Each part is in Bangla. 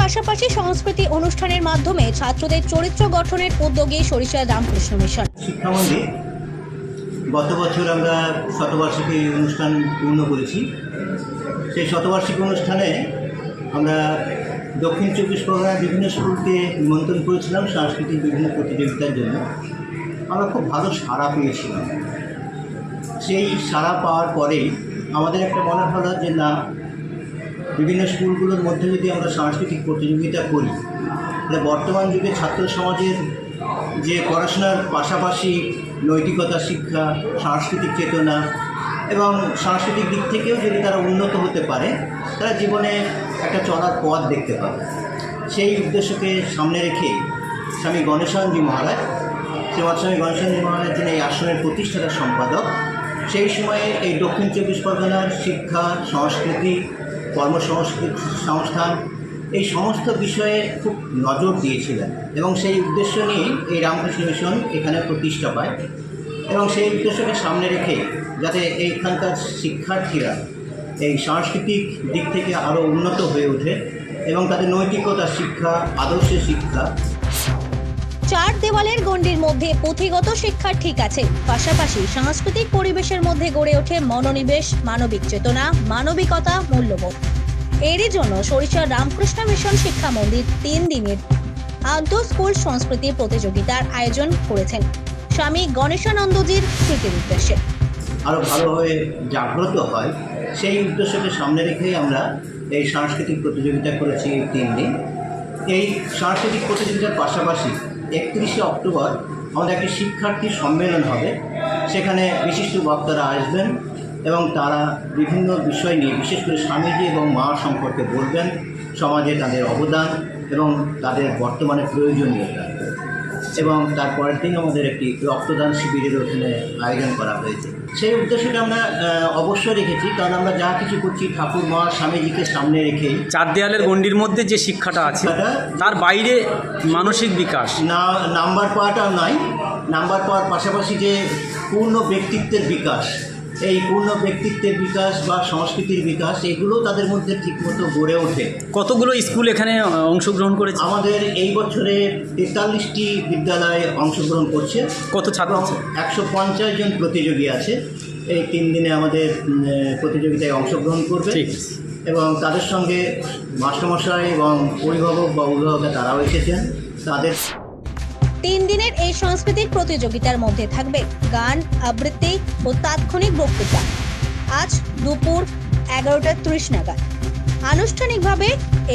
পাশাপাশি সংস্কৃতি অনুষ্ঠানের মাধ্যমে ছাত্রদের চরিত্র গঠনের উদ্যোগে সরিষা রামকৃষ্ণ মিশন। শিক্ষামন্দির গত বছর আমরা শতবার্ষিকী অনুষ্ঠান পূর্ণ করেছি। সেই শতবার্ষিকী অনুষ্ঠানে আমরা দক্ষিণ চব্বিশ পরগনার বিভিন্ন স্কুলকে নিমন্ত্রণ করেছিলাম সাংস্কৃতিক বিভিন্ন প্রতিযোগিতার জন্য। আমরা খুব ভালো সাড়া পেয়েছিলাম। সেই সাড়া পাওয়ার পরেই আমাদের একটা মনে হলো যে, না বিভিন্ন স্কুলগুলোর মধ্যে যদি আমরা সাংস্কৃতিক প্রতিযোগিতা করি, তাহলে বর্তমান যুগে ছাত্র সমাজের যে পড়াশোনার পাশাপাশি নৈতিকতা, শিক্ষা, সাংস্কৃতিক চেতনা এবং সাংস্কৃতিক দিক থেকেও যদি তারা উন্নত হতে পারে, তারা জীবনে একটা চলার পথ দেখতে পাবে। সেই উদ্দেশ্যকে সামনে রেখে স্বামী গণেশানজি মহারাজ, শ্রীমৎ স্বামী গণেশানজি মহারাজ যিনি এই আশ্রমের প্রতিষ্ঠাতা সম্পাদক, সেই সময়ে এই দক্ষিণ চব্বিশ পরগনার শিক্ষা, সংস্কৃতি কর্মসংস্কৃতি সংস্থান, এই সমস্ত বিষয়ে খুব নজর দিয়েছিলেন এবং সেই উদ্দেশ্য নিয়ে এই রামকৃষ্ণ মিশন এখানে প্রতিষ্ঠা পায় এবং সেই উদ্দেশ্যকে সামনে রেখে যাতে এইখানকার শিক্ষার্থীরা এই সাংস্কৃতিক দিক থেকে আরও উন্নত হয়ে ওঠে এবং তাদের নৈতিকতা শিক্ষা, আদর্শ শিক্ষা চার দেওয়ালের গণ্ডির মধ্যে পুঁথিগত শিক্ষা ঠিক আছে। পাশাপাশি সাংস্কৃতিক পরিবেশের মধ্যে গড়ে ওঠে মনোনিবেশ, মানবিক চেতনা, মানবিকতা, মূল্যবোধ। এরই জন্য সরিষার রামকৃষ্ণ মিশন শিক্ষা মন্দির তিন দিনের আন্তঃ স্কুল সংস্কৃতি প্রতিযোগিতার আয়োজন করেছেন স্বামী গণেশানন্দজির স্মৃতির উদ্দেশ্যে। আরও ভালোভাবে জাগ্রত হয়, সেই উদ্দেশ্যকে সামনে রেখেই আমরা এই সাংস্কৃতিক প্রতিযোগিতা করেছি তিন দিন। এই সাংস্কৃতিক প্রতিযোগিতার পাশাপাশি একত্রিশে অক্টোবর আমাদের একটি শিক্ষার্থী সম্মেলন হবে। সেখানে বিশিষ্ট বক্তারা আসবেন এবং তারা বিভিন্ন বিষয় নিয়ে, বিশেষ করে স্বামীজি এবং মা সম্পর্কে বলবেন। সমাজে তাদের অবদান এবং তাদের বর্তমানে প্রয়োজনীয়তা। এবং তার পরের দিন আমাদের একটি রক্তদান শিবিরের ওখানে আয়োজন করা হয়েছে। সেই উদ্দেশ্যটা আমরা অবশ্য অবশ্যই রেখেছি কারণ আমরা যা কিছু করছি ঠাকুর মা স্বামীজিকে সামনে রেখে চার দেয়ালের গণ্ডির মধ্যে যে শিক্ষাটা আছে তার বাইরে মানসিক বিকাশ। না নাম্বার পাওয়াটা নাই। নাম্বার পাওয়ার পাশাপাশি যে পূর্ণ ব্যক্তিত্বের বিকাশ এই পূর্ণ ব্যক্তিত্বের বিকাশ বা সংস্কৃতির বিকাশ এগুলো তাদের মধ্যে ঠিকমতো গড়ে ওঠে। কতগুলো স্কুল এখানে অংশগ্রহণ করেছে? আমাদের এই বছরে তেতাল্লিশটি বিদ্যালয়ে অংশগ্রহণ করছে। কত ছাত্র আছে? একশো পঞ্চাশ জন প্রতিযোগী আছে। এই তিন দিনে আমাদের প্রতিযোগিতায় অংশগ্রহণ করবে। এবং তাদের সঙ্গে মাস্টারমশাই এবং অভিভাবক বা অভিভাবকরা তারাও এসেছেন। তাদের তিন দিনের এই সাংস্কৃতিক প্রতিযোগিতার মধ্যে থাকবে গান, আবৃত্তি ও তাৎক্ষণিক বক্তৃতা। আজ দুপুর এগারোটা ত্রিশ নাগাদ। আনুষ্ঠানিকভাবে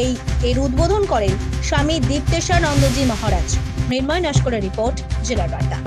এই এর উদ্বোধন করেন স্বামী দীপ্তেশ্বর নন্দজি মহারাজ। মৃন্ময় নস্করের রিপোর্ট জেলার বার্তা